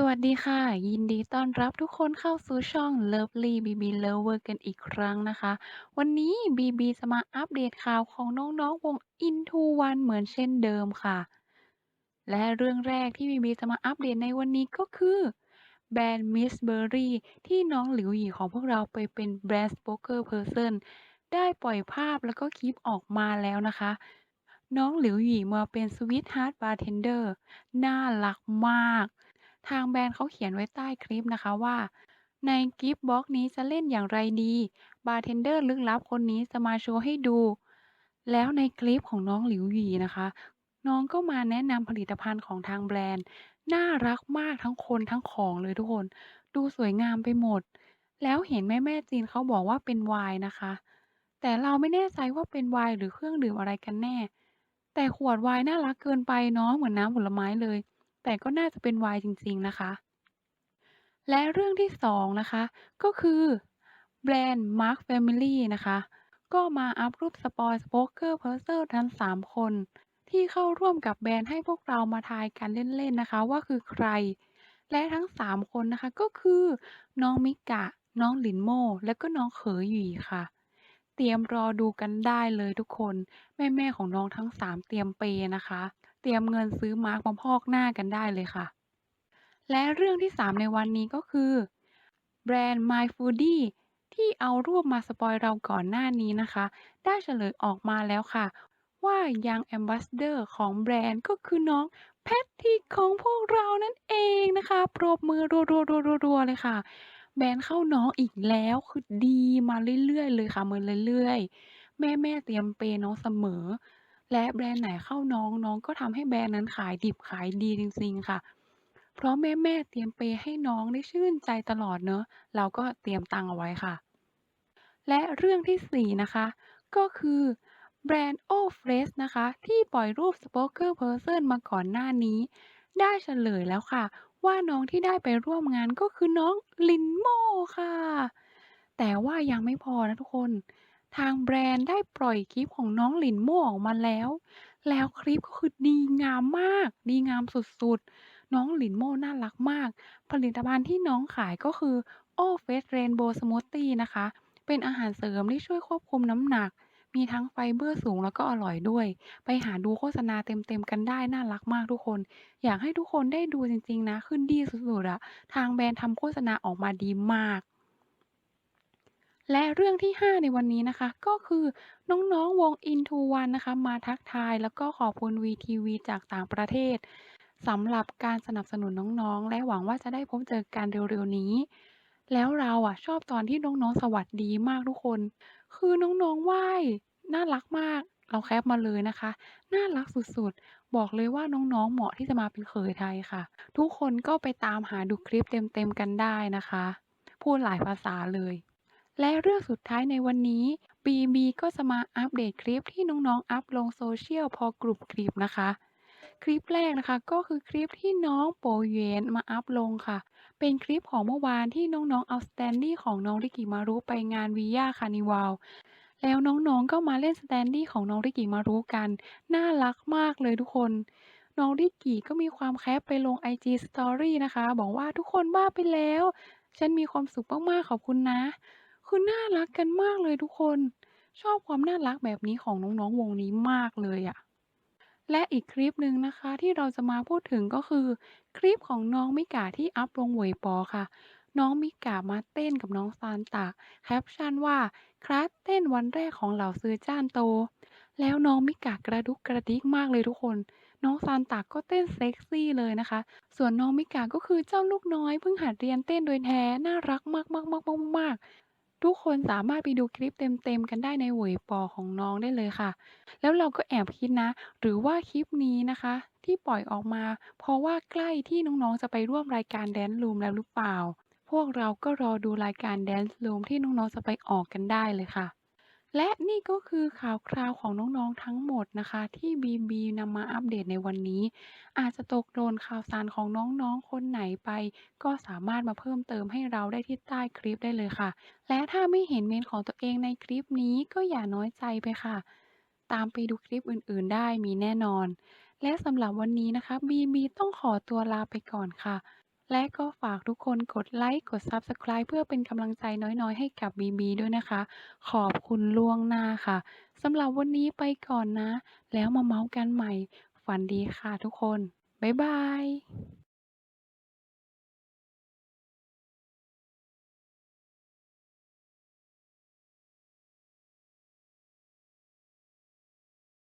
สวัสดีค่ะ ยินดีต้อนรับทุกคนเข้าสู่ช่อง Lovely BB Lover กันอีกครั้งนะคะ วันนี้ BB จะมาอัปเดตข่าวของน้องๆวง Into One เหมือนเช่นเดิมค่ะ และเรื่องแรกที่ BB จะมาอัปเดตในวันนี้ก็คือแบรนด์ Miss Berry ที่น้องหลิวหยี่ของพวกเราไปเป็น Brand Spokesperson ได้ปล่อยภาพแล้วก็คลิปออกมาแล้วนะคะน้องหลิวหยี่มาเป็น Sweetheart Bartender น่ารักมาก ทางแบรนด์เขาเขียนไว้ใต้คลิปนะคะว่า ในกิฟต์บ็อกซ์นี้จะเล่นอย่างไรดี บาร์เทนเดอร์ลึกลับคนนี้จะมาโชว์ให้ดู แล้วในคลิปของน้องหลิวหยีนะคะ น้องก็มาแนะนำผลิตภัณฑ์ของทางแบรนด์ น่ารักมากทั้งคนทั้งของเลยทุกคน ดูสวยงามไปหมด แล้วเห็นแม่แม่จีนเขาบอกว่าเป็นไวน์นะคะ แต่เราไม่แน่ใจว่าเป็นไวน์หรือเครื่องดื่มอะไรกันแน่ แต่ขวดไวน์น่ารักเกินไปเนาะเหมือนน้ำผลไม้เลย แต่ก็น่าจะเป็นวน์จริง ๆ นะคะ และเรื่องที่2นะคะ ก็คือแบรนด์ Mark Family นะคะ ก็มาอัพรูปสปอยสโปกเกอร์เพอร์เซอร์ทั้ง 3 คน ที่เข้าร่วมกับแบรนด์ให้พวกเรามาทายกันเล่น ๆ นะคะ ว่าคือใคร และทั้ง 3 คนนะคะก็คือน้องมิกะ น้องหลินโม และก็น้องเขยหยีค่ะ เตรียมรอดูกันได้เลยทุกคน แม่ ๆ ของน้องทั้ง 3 เตรียมเปย์นะคะ เตรียมเงินซื้อมาร์กมาพอกหน้ากันได้เลยค่ะ และเรื่องที่ 3 ในวันนี้ก็คือ แบรนด์ My Foodie ที่เอารูปมาสปอยเราก่อนหน้านี้นะคะ ได้เฉลยออกมาแล้วค่ะ ว่ายังแอมบ a สเดอร์ของแบรนด์ก็คือน้องแพทริกของพวกเรานั่นเองนะคะปรบมือรัวๆๆๆเลยค่ะ แบรนด์เข้าน้องอีกแล้วคือดีมาเรื่อยๆเลยค่ะมาเรื่อยๆ แม่ๆเตรียมเปน้องเสมอ และแบรนด์ไหนเข้าน้อง น้องก็ทำให้แบรนด์นั้นขายดิบขายดีจริง ๆ ค่ะ เพราะแม่ ๆ เตรียมเปย์ให้น้องได้ชื่นใจตลอดเนาะเราก็เตรียมตังค์เอาไว้ค่ะ และเรื่องที่ 4 นะคะ ก็คือแบรนด์ Oh Fresh นะคะ ที่ปล่อยรูปสป Spokesperson มาก่อนหน้านี้ ได้เฉลยแล้วค่ะ ว่าน้องที่ได้ไปร่วมงานก็คือน้องลินโม่ค่ะ แต่ว่ายังไม่พอนะทุกคน ทางแบรนด์ได้ปล่อยคลิปของน้องหลินโม่ออกมาแล้ว แล้วคลิปก็คือดีงามมาก ดีงามสุดๆ น้องหลินโม่น่ารักมาก ผลิตภัณฑ์ที่น้องขายก็คือ Oh Fresh Rainbow Smoothie นะคะ เป็นอาหารเสริมที่ช่วยควบคุมน้ำหนัก มีทั้งไฟเบอร์สูงแล้วก็อร่อยด้วย ไปหาดูโฆษณาเต็มๆกันได้น่ารักมากทุกคน อยากให้ทุกคนได้ดูจริงๆนะ ขึ้นดีสุดๆอะทางแบรนด์ทำโฆษณาออกมาดีมาก และเรื่องที่ 5 ในวันนี้นะคะ ก็คือน้องๆวง Into One นะคะ มาทักทายแล้วก็ขอบคุณ VTV จากต่างประเทศสำหรับการสนับสนุนน้องๆ และหวังว่าจะได้พบเจอกันเร็วๆนี้ แล้วเราอะชอบตอนที่น้องๆสวัสดีมากทุกคน คือน้องๆไหว้น่ารักมาก เราแคปมาเลยนะคะ น่ารักสุดๆ บอกเลยว่าน้องๆเหมาะที่จะมาเป็นเขยไทยค่ะ ทุกคนก็ไปตามหาดูคลิปเต็มๆกันได้นะคะ พูดหลายภาษาเลย และเรื่องสุดท้ายในวันนี้ BB ก็จะมาอัปเดตคลิปที่น้องๆอัปลงโซเชียลพอกรุบกริบนะคะ คลิปแรกนะคะก็คือคลิปที่น้องโปเยนมาอัปลงค่ะ เป็นคลิปของเมื่อวานที่น้องๆเอาสแตนดี้ของน้องริกิมารุไปงาน Via Carnival แล้วน้องๆก็มาเล่นสแตนดี้ของน้องริกิมารุกัน น่ารักมากเลยทุกคนน้องริกิก็มีความแคปไปลง IG Story นะคะ บอกว่าทุกคนบ้าไปแล้ว ฉันมีความสุขมากๆขอบคุณนะ คือน่ารักกันมากเลยทุกคน ชอบความน่ารักแบบนี้ของน้องๆวงนี้มากเลยอะและอีกคลิปหนึ่งนะคะที่เราจะมาพูดถึงก็คือ คลิปของน้องมิกะที่อัปลงเวยปอค่ะ น้องมิกะมาเต้นกับน้องซานตะแคปชั่นว่าคลาสเต้นวันแรกของเหล่าซื้อจ้านโต แล้วน้องมิกะกระดุกกระดิกมากเลยทุกคน น้องซานตะก็เต้นเซ็กซี่เลยนะคะ ส่วนน้องมิกะก็คือเจ้าลูกน้อยเพิ่งหัดเรียนเต้นโดยแท้น่ารักมากๆๆๆๆ ทุกคนสามารถไปดูคลิปเต็มๆกันได้ในเหวยปอของน้องได้เลยค่ะ แล้วเราก็แอบคิดนะ หรือว่าคลิปนี้นะคะ ที่ปล่อยออกมา เพราะว่าใกล้ที่น้องๆจะไปร่วมรายการแดนซ์ลูมแล้วหรือเปล่า พวกเราก็รอดูรายการแดนซ์ลูมที่น้องๆจะไปออกกันได้เลยค่ะ และนี่ก็คือข่าวคราวของน้องๆทั้งหมดนะคะ ที่ BB นำมาอัปเดตในวันนี้ อาจจะตกหล่นข่าวสารของน้องๆ คนไหนไป ก็สามารถมาเพิ่มเติมให้เราได้ที่ใต้คลิปได้เลยค่ะ และถ้าไม่เห็นเมนของตัวเองในคลิปนี้ก็อย่าน้อยใจไปค่ะ ตามไปดูคลิปอื่นๆได้มีแน่นอน และสำหรับวันนี้นะคะ BB ต้องขอตัวลาไปก่อนค่ะ และก็ฝากทุกคนกดไลค์ กด Subscribe เพื่อเป็นกำลังใจน้อยๆ ให้กับบีบีด้วยนะคะ ขอบคุณล่วงหน้าค่ะสำหรับวันนี้ไปก่อนนะ แล้วมาเมาส์กันใหม่ ฝันดีค่ะทุกคน บ๊ายบาย